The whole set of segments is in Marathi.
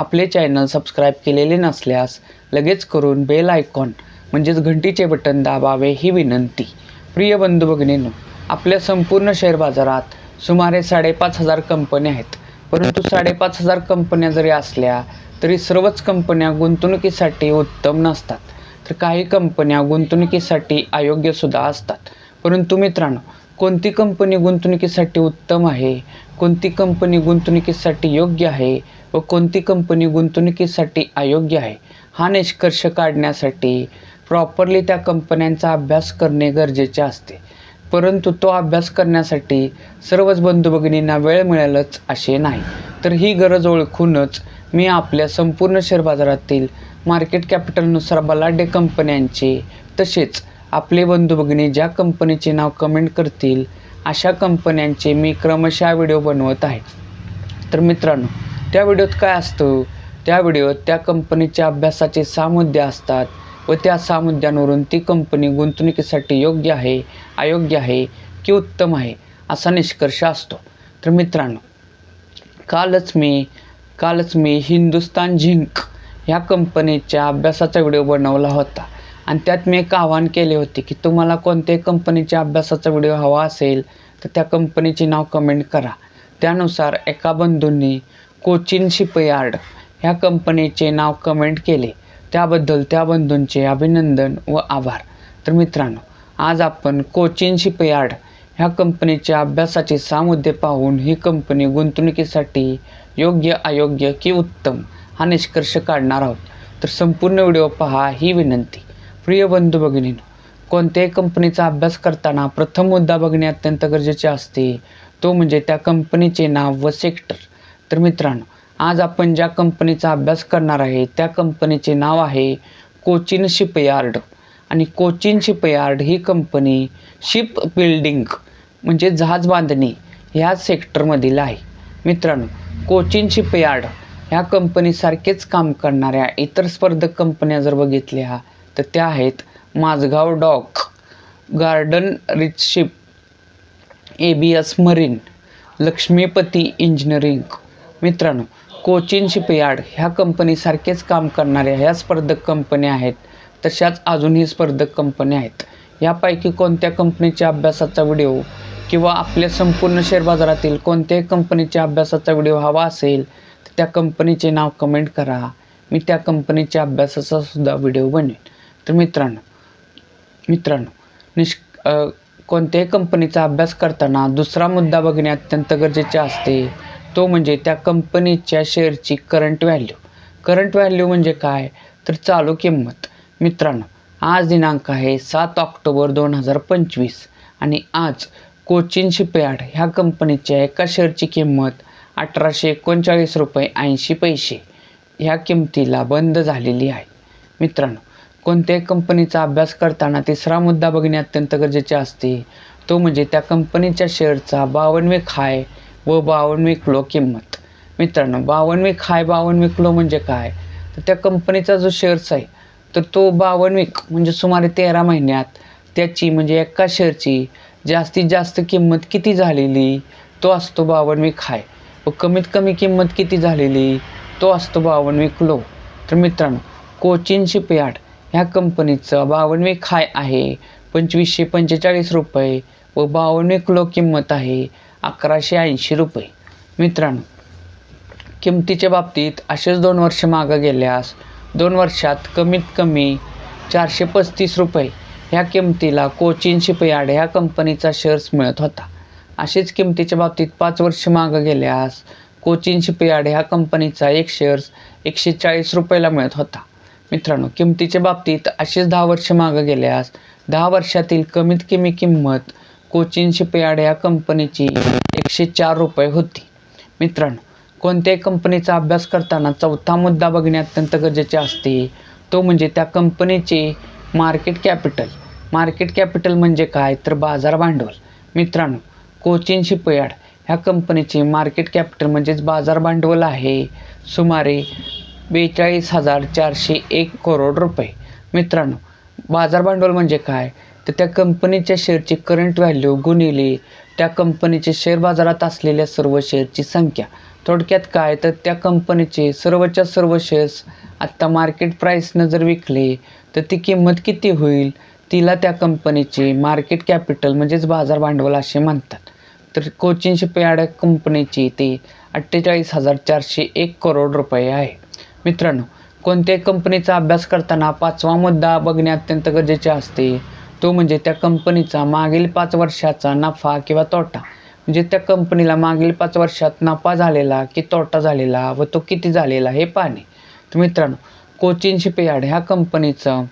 आपले चॅनल सबस्क्राईब केलेले नसल्यास लगेच करून बेल आयकॉन म्हणजेच घंटीचे बटन दाबावे ही विनंती. प्रिय बंधू भगिनींनो आपल्या संपूर्ण शेअर बाजारात सुमारे साडेपाच हजार कंपन्या आहेत. परंतु साडेपाच हजार कंपन्या जरी असल्या तरी सर्वच कंपन्या गुंतवणुकीसाठी उत्तम नसतात. तर काही कंपन्या गुंतवणुकीसाठी अयोग्यसुद्धा असतात. परंतु मित्रांनो कोणती कंपनी गुंतवणुकीसाठी उत्तम आहे? कोणती कंपनी गुंतवणुकीसाठी योग्य आहे? व कोणती कंपनी गुंतवणुकीसाठी अयोग्य आहे हा निष्कर्ष काढण्यासाठी प्रॉपरली त्या कंपन्यांचा अभ्यास करणे गरजेचे असते. परंतु तो अभ्यास करण्यासाठी सर्वच बंधू भगिनींना वेळ मिळेलच असे नाही. तर ही गरज ओळखूनच मी आपल्या संपूर्ण शेअर बाजारातील मार्केट कॅपिटलनुसार बलाढ्य कंपन्यांचे तसेच आपले बंधू भगिनी ज्या कंपनीचे नाव कमेंट करतील अशा कंपन्यांचे मी क्रमशः व्हिडिओ बनवत आहे. तर मित्रांनो त्या व्हिडिओत काय असतं? त्या व्हिडिओत त्या कंपनीच्या अभ्यासाचे सहा मुद्दे असतात व त्या सहा मुद्द्यांवरून ती कंपनी गुंतवणुकीसाठी योग्य आहे अयोग्य आहे की उत्तम आहे असा निष्कर्ष असतो. तर मित्रांनो कालच मी कालच मी हिंदुस्तान झिंक ह्या कंपनीच्या अभ्यासाचा व्हिडिओ बनवला होता. आणि त्यात मी एक आवाहन केले होते की तुम्हाला कोणत्याही कंपनीच्या अभ्यासाचा व्हिडिओ हवा असेल तर त्या कंपनीचे नाव कमेंट करा. त्यानुसार एका बंधूंनी कोचिन शिपयार्ड ह्या कंपनीचे नाव कमेंट केले. त्याबद्दल त्या बंधूंचे अभिनंदन व आभार. तर मित्रांनो आज आपण कोचिन शिपयार्ड ह्या कंपनीच्या अभ्यासाचे सहा मुद्दे पाहून ही कंपनी गुंतवणुकीसाठी योग्य अयोग्य की उत्तम हा निष्कर्ष काढणार आहोत. तर संपूर्ण व्हिडिओ पहा ही विनंती. प्रिय बंधू भगिनीनो कोणत्याही कंपनीचा अभ्यास करताना प्रथम मुद्दा बघणे अत्यंत गरजेचे असते. तो म्हणजे त्या कंपनीचे नाव व सेक्टर तर मित्रांनो आज आपण ज्या कंपनीचा अभ्यास करणार आहे त्या कंपनीचे नाव आहे कोचिन शिपयार्ड. आणि कोचिन शिपयार्ड ही कंपनी शिप बिल्डिंग म्हणजे जहाज बांधणी ह्या सेक्टरमधील आहे. मित्रांनो कोचिन शिपयार्ड ह्या कंपनीसारखेच काम करणाऱ्या इतर स्पर्धक कंपन्या जर बघितल्या तर त्या आहेत Mazagon dock Garden Reach ship A B S marine Lakshmipati engineering. मित्रांनो कोचिन शिपयार्ड ह्या कंपनीसारखेच काम करणाऱ्या ह्या स्पर्धक कंपन्या आहेत. तशाच अजूनही स्पर्धक कंपन्या आहेत. यापैकी कोणत्या कंपनीच्या अभ्यासाचा व्हिडिओ किंवा आपल्या संपूर्ण शेअर बाजारातील कोणत्याही कंपनीच्या अभ्यासाचा व्हिडिओ हवा असेल तर त्या कंपनीचे नाव कमेंट करा. मी त्या कंपनीच्या अभ्यासाचा सुद्धा व्हिडिओ बनवेन. तर मित्रांनो मित्रांनो निष् कोणत्याही कंपनीचा अभ्यास करताना दुसरा मुद्दा बघणे अत्यंत गरजेचे असते. तो म्हणजे त्या कंपनीच्या शेअरची करंट व्हॅल्यू करंट व्हॅल्यू म्हणजे काय? तर चालू किंमत. मित्रांनो आज दिनांक आहे सात ऑक्टोबर दोन हजार पंचवीस आणि आज कोचिन शिपयार्ड ह्या कंपनीच्या एका शेअरची किंमत अठराशे एकोणचाळीस रुपये ऐंशी पैसे ह्या किमतीला बंद झालेली आहे. मित्रांनो कोणत्याही कंपनीचा अभ्यास करताना तिसरा मुद्दा बघणे अत्यंत गरजेचे असते. तो म्हणजे त्या कंपनीच्या शेअरचा बावनवे खाय व बावन्न किलो किंमत. मित्रांनो बावनवे खाय बावन्न किलो म्हणजे काय? तर त्या कंपनीचा जो शेअर्स आहे तर तो बावनवीक म्हणजे सुमारे तेरा महिन्यात त्याची म्हणजे एका शेअरची जास्तीत जास्त किंमत किती झालेली? तो असतो बावनवी खाय. व कमीत कमी किंमत किती झालेली? तो असतो बावनवी किलो. तर मित्रांनो कोचिन शिपयार्ड ह्या कंपनीचं बावनवे खाय आहे पंचवीसशे पंचेचाळीस रुपये व बावनवे किलो किंमत आहे. अकराशे ऐंशी रुपये. मित्रांनो किमतीच्या बाबतीत असेच दोन वर्ष मागं गेल्यास दोन वर्षात कमीत कमी चारशे पस्तीस रुपये ह्या किमतीला कोचिन शिपयार्ड ह्या कंपनीचा शेअर्स मिळत होता. असेच किमतीच्या बाबतीत पाच वर्ष मागं गेल्यास कोचिन शिपयार्ड ह्या कंपनीचा एक शेअर्स एकशे चाळीस रुपयाला मिळत होता. मित्रांनो किमतीच्या बाबतीत असेच दहा वर्ष मागं गेल्यास दहा वर्षातील कमीत कमी किंमत कोचिन शिपयार्ड या कंपनीची एकशे चार रुपये होती. मित्रांनो कोणत्याही कंपनीचा अभ्यास करताना चौथा मुद्दा बघणे अत्यंत गरजेचे असते. तो म्हणजे त्या कंपनीचे मार्केट कॅपिटल मार्केट कॅपिटल म्हणजे काय? तर बाजार भांडवल. मित्रांनो कोचिन शिपयार्ड ह्या कंपनीचे मार्केट कॅपिटल म्हणजेच बाजार भांडवल आहे. सुमारे बेचाळीस हजार चारशे एक करोड रुपये. मित्रांनो बाजार भांडवल म्हणजे काय? तर त्या कंपनीच्या शेअरची करंट व्हॅल्यू गुणिले त्या कंपनीचे शेअर बाजारात असलेल्या सर्व शेअरची संख्या. थोडक्यात काय? तर त्या कंपनीचे सर्वच्या सर्व शेअर्स आत्ता मार्केट प्राईसनं जर विकले तर ती किंमत किती होईल? तिला त्या कंपनीचे मार्केट कॅपिटल म्हणजेच बाजार भांडवल असे म्हणतात. तर कोचिन शिपयार्ड कंपनीची ते अठ्ठेचाळीस हजार चारशे एक करोड रुपये आहे. मित्रांनो कोणत्याही कंपनीचा अभ्यास करताना पाचवा मुद्दा बघणे अत्यंत गरजेचे असते. तो म्हणजे त्या कंपनीचा मागील पाच वर्षाचा नफा किंवा तोटा. म्हणजे त्या कंपनीला मागील पाच वर्षात नफा झालेला की तोटा झालेला व तो किती झालेला हे पाहणे. तर मित्रांनो कोचिन शिपयार्ड ह्या कंपनीचं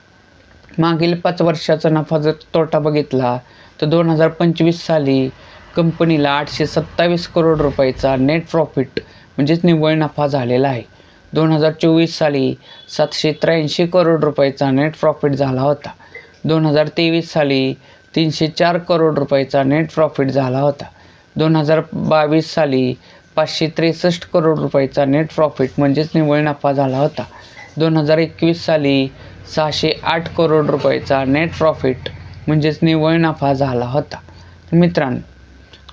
मागील पाच वर्षाचा नफा जर तोटा बघितला तर दोन हजार पंचवीस साली कंपनीला आठशे सत्तावीस करोड रुपयाचा नेट प्रॉफिट म्हणजेच निव्वळ नफा झालेला आहे. दोन हजार चोवीस साली सातशे त्र्याऐंशी करोड रुपयाचा नेट प्रॉफिट झाला होता. दोन हजार तेवीस साली तीनशे चार करोड रुपयाचा नेट प्रॉफिट झाला होता. दोन हजार बावीस साली पाचशे त्रेसष्ट करोड रुपयाचा नेट प्रॉफिट म्हणजेच निव्वळ नफा झाला होता. दोन हजार एकवीस साली सहाशे आठ करोड रुपयाचा नेट प्रॉफिट म्हणजेच निव्वळ नफा झाला होता. मित्रांनो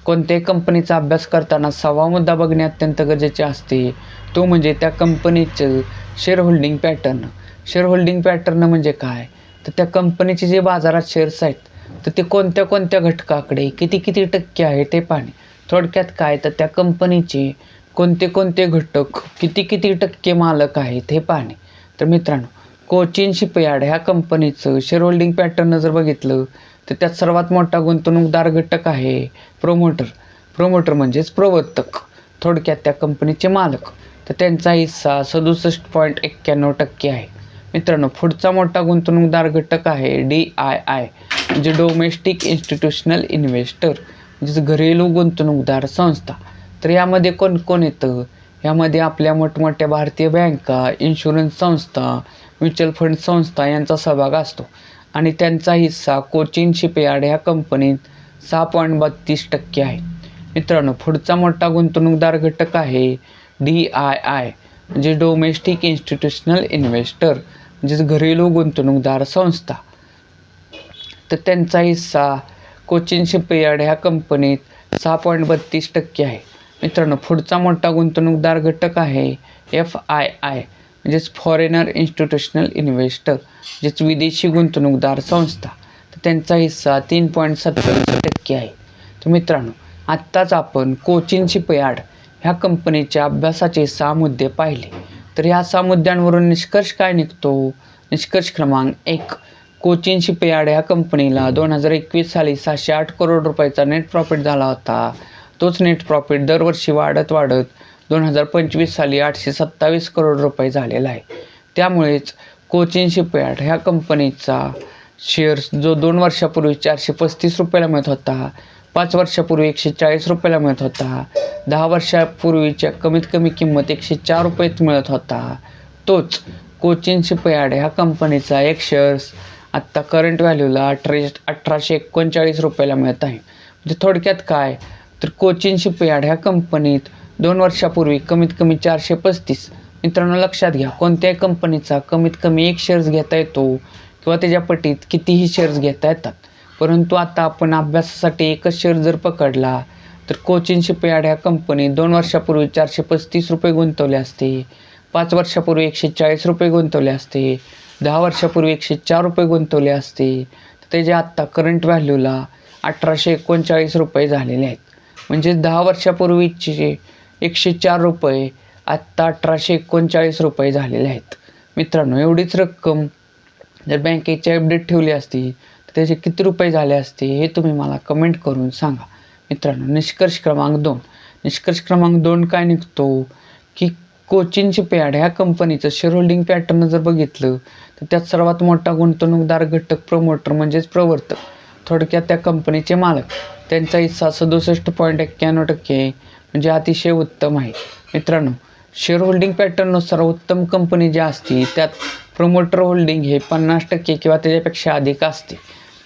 कोणत्याही कंपनीचा अभ्यास करताना सहावा मुद्दा बघणे अत्यंत गरजेचे असते. तो म्हणजे त्या कंपनीचं share holding pattern share holding pattern म्हणजे काय? तर त्या कंपनीचे जे बाजारात शेअर्स आहेत तर ते कोणत्या कोणत्या घटकाकडे किती किती टक्के आहे ते पाहणे. थोडक्यात काय तर त्या कंपनीचे कोणते कोणते घटक किती किती टक्के मालक आहेत हे पाहणे. तर मित्रांनो कोचिन शिपयार्ड ह्या कंपनीचं शेअर होल्डिंग पॅटर्न जर बघितलं तर त्यात सर्वात मोठा गुंतवणूकदार घटक आहे प्रोमोटर प्रोमोटर म्हणजेच प्रवर्तक. थोडक्यात त्या कंपनीचे मालक. तर त्यांचा हिस्सा सदुसष्ट पॉईंट एक्क्याण्णव टक्के आहे. मित्रांनो पुढचा मोठा गुंतवणूकदार घटक आहे डी आय आय म्हणजे डोमेस्टिक इन्स्टिट्यूशनल इन्व्हेस्टर म्हणजेच घरेलू गुंतवणूकदार संस्था. तर यामध्ये कोण कोण येतं? यामध्ये आपल्या मोठमोठ्या भारतीय बँका इन्शुरन्स संस्था म्युच्युअल फंड संस्था यांचा सहभाग असतो. आणि त्यांचा हिस्सा कोचिन शिपयार्ड ह्या कंपनीत सहा पॉईंट बत्तीस टक्के आहे. मित्रांनो पुढचा मोठा गुंतवणूकदार घटक आहे डी आय आय म्हणजे डोमेस्टिक इन्स्टिट्यूशनल इन्व्हेस्टर म्हणजेच घरेलू गुंतवणूकदार संस्था तर त्यांचा हिस्सा कोचिन शिपयार्ड ह्या कंपनीत सहा पॉईंट बत्तीस टक्के आहे. मित्रांनो पुढचा मोठा गुंतवणूकदार घटक आहे एफ आय आय म्हणजेच फॉरेनर इन्स्टिट्यूशनल इन्व्हेस्टर म्हणजेच विदेशी गुंतवणूकदार संस्था. तर त्यांचा हिस्सा तीन पॉईंट सत्तावीस टक्के आहे. तर मित्रांनो आत्ताच आपण कोचिन शिपयार्ड ह्या कंपनीच्या अभ्यासाचे सहा मुद्दे पाहिले. तर ह्या सहा मुद्द्यांवरून निष्कर्ष काय निघतो? निष्कर्ष क्रमांक एक. कोचिन शिपयार्ड ह्या कंपनीला दोन हजार एकवीस साली सहाशे आठ करोड रुपयाचा नेट प्रॉफिट झाला होता. तोच नेट प्रॉफिट दरवर्षी वाढत वाढत दोन हजार पंचवीस साली आठशे सत्तावीस करोड रुपये झालेला आहे. त्यामुळेच कोचिन शिपयार्ड ह्या कंपनीचा शेअर्स जो दोन वर्षापूर्वी चारशे पस्तीस रुपयाला मिळत होता पाच वर्षापूर्वी एकशे चाळीस रुपयाला मिळत होता. दहा वर्षापूर्वीच्या कमीत कमी किंमत एकशे चार रुपयेत मिळत होता. तोच कोचिन शिपयार्ड ह्या कंपनीचा एक शेअर्स आत्ता करंट व्हॅल्यूला अठरा अठराशे एकोणचाळीस रुपयाला मिळत आहे. म्हणजे थोडक्यात काय? तर कोचिन शिपयार्ड ह्या कंपनीत दोन वर्षापूर्वी कमीत कमी चारशे पस्तीस. मित्रांनो लक्षात घ्या कोणत्याही कंपनीचा कमीत कमी एक शेअर्स घेता येतो किंवा त्याच्या पटीत कितीही शेअर्स घेता येतात. परंतु आता आपण अभ्यासासाठी एकच शेअर जर पकडला तर कोचिन शिपयार्ड ह्या कंपनीत दोन वर्षापूर्वी चारशे पस्तीस रुपये गुंतवले असते पाच वर्षापूर्वी एकशे चाळीस रुपये गुंतवले असते दहा वर्षापूर्वी एकशे चार रुपये गुंतवले असते. तर त्याचे आत्ता करंट व्हॅल्यूला अठराशे एकोणचाळीस रुपये झालेले आहेत. म्हणजे दहा वर्षापूर्वीचे एकशे चार रुपये आत्ता अठराशे एकोणचाळीस रुपये झालेले आहेत. मित्रांनो एवढीच रक्कम जर बँकेची अपडेट ठेवली असती त्याचे किती रुपये झाले असते हे तुम्ही मला कमेंट करून सांगा. मित्रांनो निष्कर्ष क्रमांक दोन. निष्कर्ष क्रमांक दोन काय निघतो? की कोचिनचे पॅड ह्या कंपनीचं शेअर होल्डिंग पॅटर्न जर बघितलं तर त्यात सर्वात मोठा गुंतवणूकदार घटक प्रमोटर म्हणजेच प्रवर्तक. थोडक्यात त्या कंपनीचे मालक. त्यांचा हिस्सा सदुसष्ट पॉईंट एक्क्याण्णव टक्के म्हणजे अतिशय उत्तम आहे. मित्रांनो शेअर होल्डिंग पॅटर्ननुसार उत्तम कंपनी जी असते त्यात प्रमोटर होल्डिंग हे पन्नास टक्के किंवा त्याच्यापेक्षा अधिक असते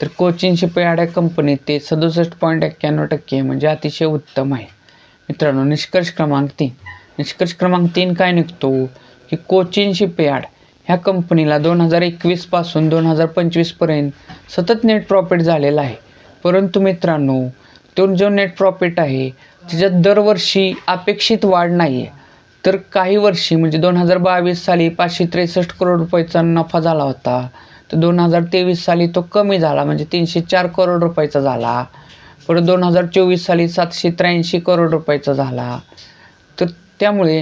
तर कोचिन शिपयार्ड कंपनी कंपनीत ते सदुसष्ट पॉईंट एक्क्याण्णव टक्के म्हणजे अतिशय उत्तम आहे. मित्रांनो निष्कर्ष क्रमांक तीन. निष्कर्ष क्रमांक तीन काय निघतो? की कोचिन शिपयार्ड ह्या कंपनीला दोन हजार एकवीसपासून दोन हजार पंचवीसपर्यंत सतत नेट प्रॉफिट झालेला आहे. परंतु मित्रांनो तो जो नेट प्रॉफिट आहे त्याच्यात दरवर्षी अपेक्षित वाढ नाही आहे तर काही वर्षी म्हणजे दोन हजार बावीस साली पाचशे त्रेसष्ट करोड रुपयाचा नफा झाला होता. तर दोन हजार तेवीस साली तो कमी झाला म्हणजे तीनशे चार करोड रुपयाचा झाला. परत दोन हजार चोवीस साली सातशे त्र्याऐंशी करोड रुपयाचा झाला. तर त्यामुळे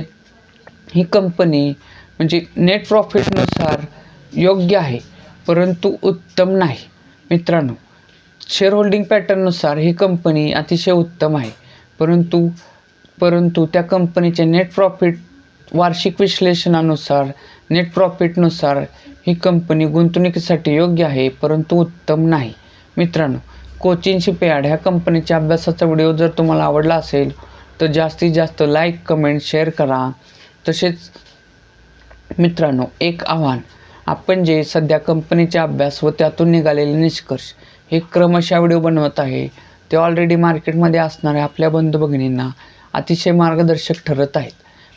ही कंपनी म्हणजे नेट प्रॉफिटनुसार योग्य आहे परंतु उत्तम नाही. मित्रांनो शेअर होल्डिंग पॅटर्ननुसार ही कंपनी अतिशय उत्तम आहे परंतु परंतु त्या कंपनीचे नेट प्रॉफिट वार्षिक विश्लेषणानुसार नेट प्रॉफिटनुसार ही कंपनी गुंतवणुकीसाठी योग्य आहे परंतु उत्तम नाही. मित्रांनो कोचिंग शिपयार्ड ह्या कंपनीच्या अभ्यासाचा व्हिडिओ जर तुम्हाला आवडला असेल तर जास्तीत जास्त लाईक कमेंट शेअर करा. तसेच मित्रांनो एक आव्हान. आपण जे सध्या कंपनीचा अभ्यास व त्यातून निघालेले निष्कर्ष हे क्रमशः व्हिडिओ बनवत आहे ते ऑलरेडी मार्केटमध्ये असणाऱ्या आपल्या बंधू भगिनींना अतिशय मार्गदर्शक ठरत आहेत.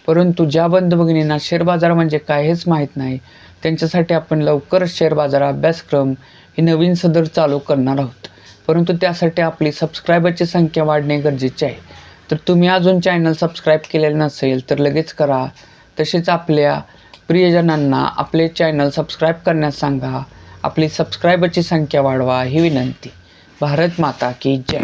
परंतु ज्या बंधू भगिनींना शेअर बाजार म्हणजे काय हेच माहीत नाही त्यांच्यासाठी आपण लवकरच शेअर बाजार अभ्यासक्रम हे नवीन सदर चालू करणार आहोत. परंतु त्यासाठी आपली सबस्क्रायबरची संख्या वाढणे गरजेचे आहे. तर तुम्ही अजून चॅनल सबस्क्राईब केलेलं नसेल तर लगेच करा. तसेच आपल्या प्रियजनांना आपले चॅनल सबस्क्राईब करण्यास सांगा. आपली सबस्क्रायबरची संख्या वाढवा ही विनंती. भारत माता की जय.